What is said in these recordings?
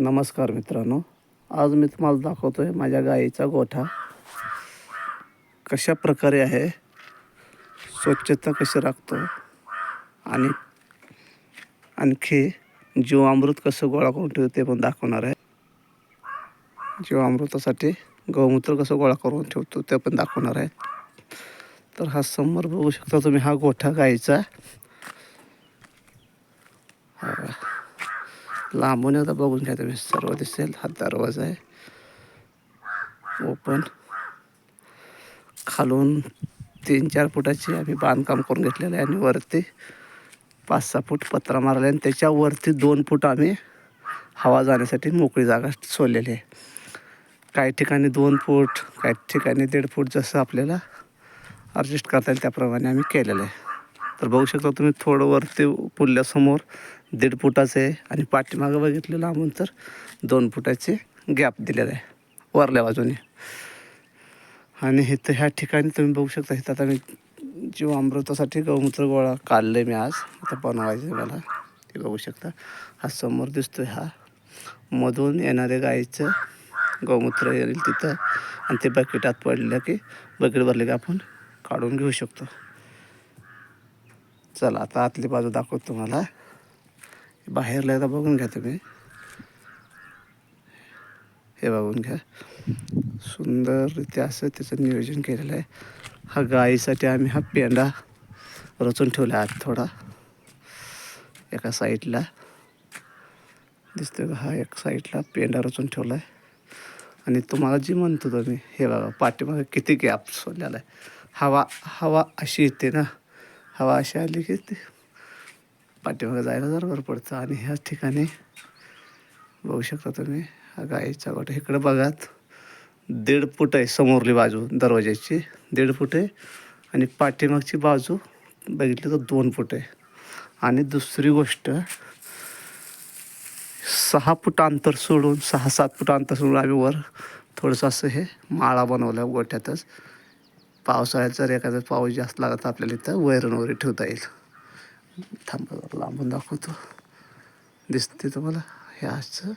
नमस्कार मित्रांनो. आज मी तुम्हाला दाखवतो आहे माझ्या गाईचा गोठा. कशा प्रकारे आहे स्वच्छता कशी राखतो आणि आणखी जीवामृत कसं गोळा करून ठेवतो ते पण दाखवणार आहे. जीवामृतासाठी गौमूत्र कसं गोळा करून ठेवतो ते पण दाखवणार आहे. तर हा समोर बघू शकता तुम्ही हा गोठा गाईचा. लांबून एकदा बघून घ्या तुम्ही. सर्व दिसेल. हा दरवाजा आहे. ओपन खालून तीन चार फुटाची आम्ही बांधकाम करून घेतलेलं आहे आणि वरती पाच सहा फूट पत्रा मारला आणि त्याच्यावरती दोन फूट आम्ही हवा जाण्यासाठी मोकळी जागा सोडलेली आहे. काही ठिकाणी दोन फूट काही ठिकाणी दीड फूट जसं आपल्याला ॲडजस्ट करता येईल त्याप्रमाणे आम्ही केलेलं आहे. तर बघू शकता तुम्ही थोडं वरती पुल्ल्यासमोर दीड फुटाचं आहे आणि पाठीमागं बघितलं लांबून तर दोन फुटाचे गॅप दिलेला आहे वरल्या बाजूने. आणि इथं ह्या ठिकाणी तुम्ही बघू शकता इथं आता मी जीवामृतासाठी गौमूत्र गोळा काढलं मी आज. आता बनवायचं मला ते बघू शकता. हा समोर दिसतो हा. मधून येणाऱ्या गाईचं गौमूत्र येईल तिथं. आणि ते बकेटात पडलं की बकेट भरले की आपण काढून घेऊ शकतो. चला आता आतली बाजू दाखवतो तुम्हाला. बाहेरला एकदा बघून घ्या तुम्ही. हे बघून घ्या. सुंदररित्या असं त्याचं नियोजन केलेलं आहे. हा गाईसाठी आम्ही हा पेंडा रचून ठेवला आहे आत थोडा. एका साईडला. दिसतोय का? हा एक साईडला पेंडा रचून ठेवला आहे. आणि तुम्हाला जी म्हणतो तुम्ही हे बघा पाठीमागे किती गॅप सोडलेला आहे. हवा हवा अशी येते ना. हवा अशी आली की ते पाठीमागे जायला जर बरं पडतं. आणि ह्याच ठिकाणी बघू शकता तुम्ही हा गाईचा गोठा. इकडं बघात दीड फूट आहे समोरली बाजू दरवाज्याची. दीड फूट आहे. आणि पाठीमागची बाजू बघितली तर दोन फूट आहे. आणि दुसरी गोष्ट सहा फूट अंतर सोडून सहा सात फूट अंतर सोडून आम्ही वर थोडंसं असं हे माळा बनवल्या गोठ्यातच. पावसाळ्यात जर एखादा पाऊस जास्त लागत आपल्याला इथं वैरण वगैरे ठेवता येईल. थांब लांबून दाखवतो. दिसते तुम्हाला हे असं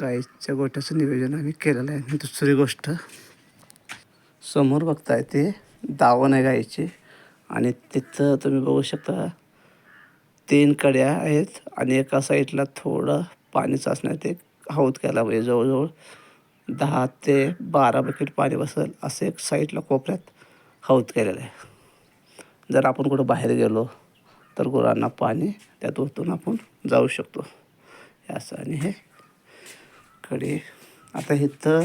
गाईच्या गोठ्याचं नियोजन आम्ही केलेलं आहे. आणि दुसरी गोष्ट समोर बघताय ते दावण आहे गाईची. आणि तिथं तुम्ही बघू शकता तीन कड्या आहेत. आणि एका साईडला थोडं पाणी साचण्यात एक हौद केला म्हणजे जवळजवळ. दहा ते बारा बकेट पाणी बसेल असं एक साईडला कोपऱ्यात हौद केलेलं आहे. जर आपण कुठं बाहेर गेलो तर गुरांना पाणी त्यात ओतून आपण जाऊ शकतो. हे असं आणि हे कडे आता इथं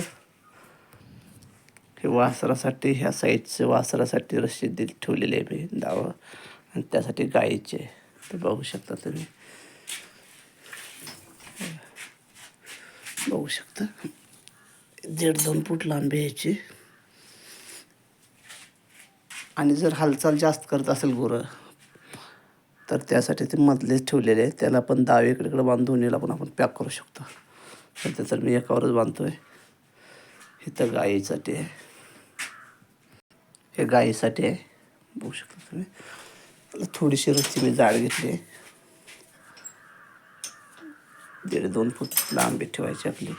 हे वासरासाठी ह्या साईडचं वासरासाठी रस्सी दिल ठेवलेली आहे मी दावं. आणि त्यासाठी गाईचे ते बघू शकता तुम्ही. बघू शकता. दीड दोन फूट लांबी यायची आणि जर हालचाल जास्त करत असेल गुरं तर त्यासाठी ते मधलेच ठेवलेले आहे त्याला पण दावे इकडे बांधून याला पण आपण पॅक करू शकतो. सध्या तर मी एकावरच बांधतो आहे इथं गाईसाठी आहे. हे गाईसाठी आहे. बघू शकता तुम्ही. थोडीशी रस्ती मी जाड घेतली आहे. दीड दोन फूट लांबी ठेवायची आपली.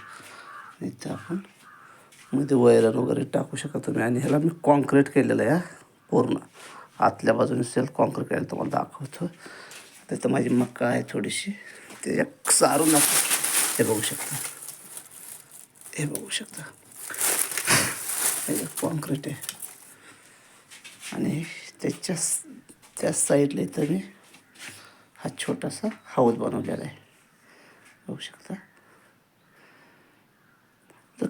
नाही इथं आपण मध्ये वैरण वगैरे टाकू शकता तुम्ही. आणि ह्याला मी कॉन्क्रीट केलेलं आहे पूर्ण. आतल्या बाजूने सेल कॉन्क्रीट केलं तुम्हाला दाखवतो. त्याचं माझी मक्का आहे थोडीशी. ते एक सारून हे बघू शकता. हे बघू शकता. हे कॉन्क्रीट आहे. आणि त्याच्या त्या साईडला इथं मी हा छोटासा हाऊस बनवलेला आहे. बघू शकता.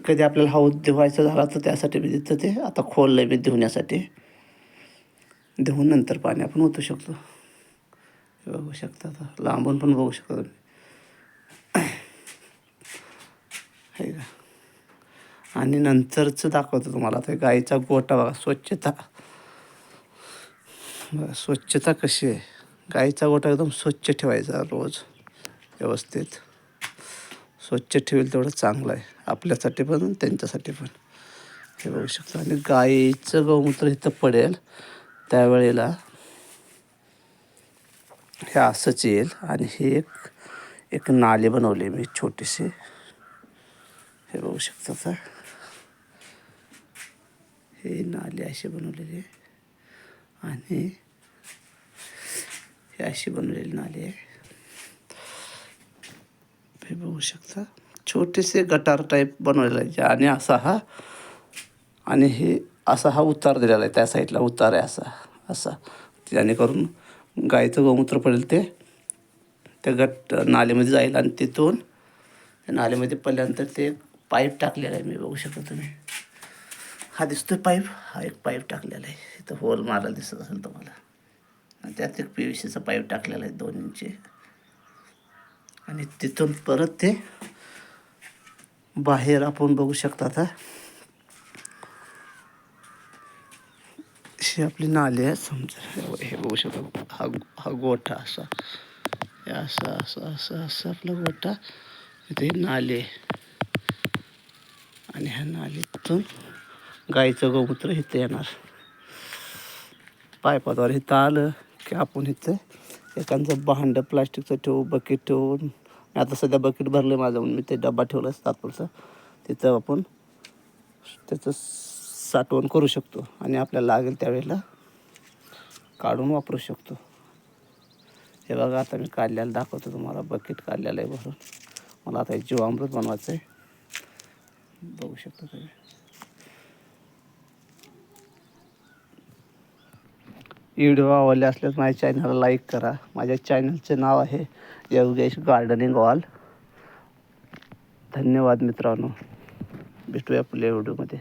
कधी आपल्याला हा उद्योग व्हायचा झाला तर त्यासाठी मी तिथं ते आता खोललं आहे मी धुण्यासाठी. धुवून नंतर पाणी आपण ओतू शकतो. बघू शकता आता. लांबून पण बघू शकता तुम्ही. हे का? आणि नंतरचं दाखवतो तुम्हाला आता. गाईचा गोटा बघा. स्वच्छता. बघा स्वच्छता कशी आहे? गाईचा गोटा एकदम स्वच्छ ठेवायचा रोज. व्यवस्थित. स्वच्छ ठेवेल तेवढं चांगलं आहे. आपल्यासाठी पण त्यांच्यासाठी पण. हे बघू शकतो. आणि गाईचं गौमूत्र इथं पडेल. त्यावेळेला हे असंच येईल. आणि हे एक एक नाले बनवली मी छोटीशी. हे बघू शकता आता. हे नाली अशी बनवलेली आहे. आणि हे अशी बनवलेली नाली आहे. हे बघू शकता. छोटेसे गटार टाईप बनवलेला आहे. आणि असा हा. आणि हे असा हा उतार दिलेला आहे. त्या साईडला उतार आहे असा. असा. जेणेकरून गाईचं गोमूत्र पडेल ते. त्या गट नालेमध्ये जाईल आणि तिथून त्या नालेमध्ये पडल्यानंतर ते पाईप टाकलेला आहे. मी बघू शकतो तुम्ही. हा दिसतोय पाईप. हा एक पाईप टाकलेला आहे. इथं होल मारायला दिसत असेल तुम्हाला. आणि त्यात एक पी व्ही सीचा पाईप टाकलेला आहे. दोन इंची आणि तिथून परत ते बाहेर आपण बघू शकता आता. ही आपली नाली आहे समजा. हे- बघू शकता. हा हा गोठा असा. हे असा असं असं असं आपला गोठा. इथे नाले आणि ह्या नालीतून गाईचं गोमूत्र इथं येणार. पायपाद्वारे इथं आलं की आपण इथं एकांचं भांडं प्लास्टिकचं ठेवू बकेट ठेवून मी आता सध्या बकेट भरलं माझं म्हणून मी ते डबा ठेवला तात्पुरचं तिथं आपण त्याचं साठवण करू शकतो. आणि आपल्याला लागेल त्यावेळेला काढून वापरू शकतो. हे बघा आता मी काढलेलं दाखवतो तुम्हाला. बकेट काढलेलं आहे भरून. मला आता जीवामृत बनवायचं आहे बघू शकतो तुम्ही. व्हिडिओ आवडले असल्यास माझ्या चॅनलला लाईक करा. माझ्या चॅनलचे नाव आहे योगेश गार्डनिंग ऑल धन्यवाद मित्रांनो. भेटूया पुढल्या व्हिडिओमध्ये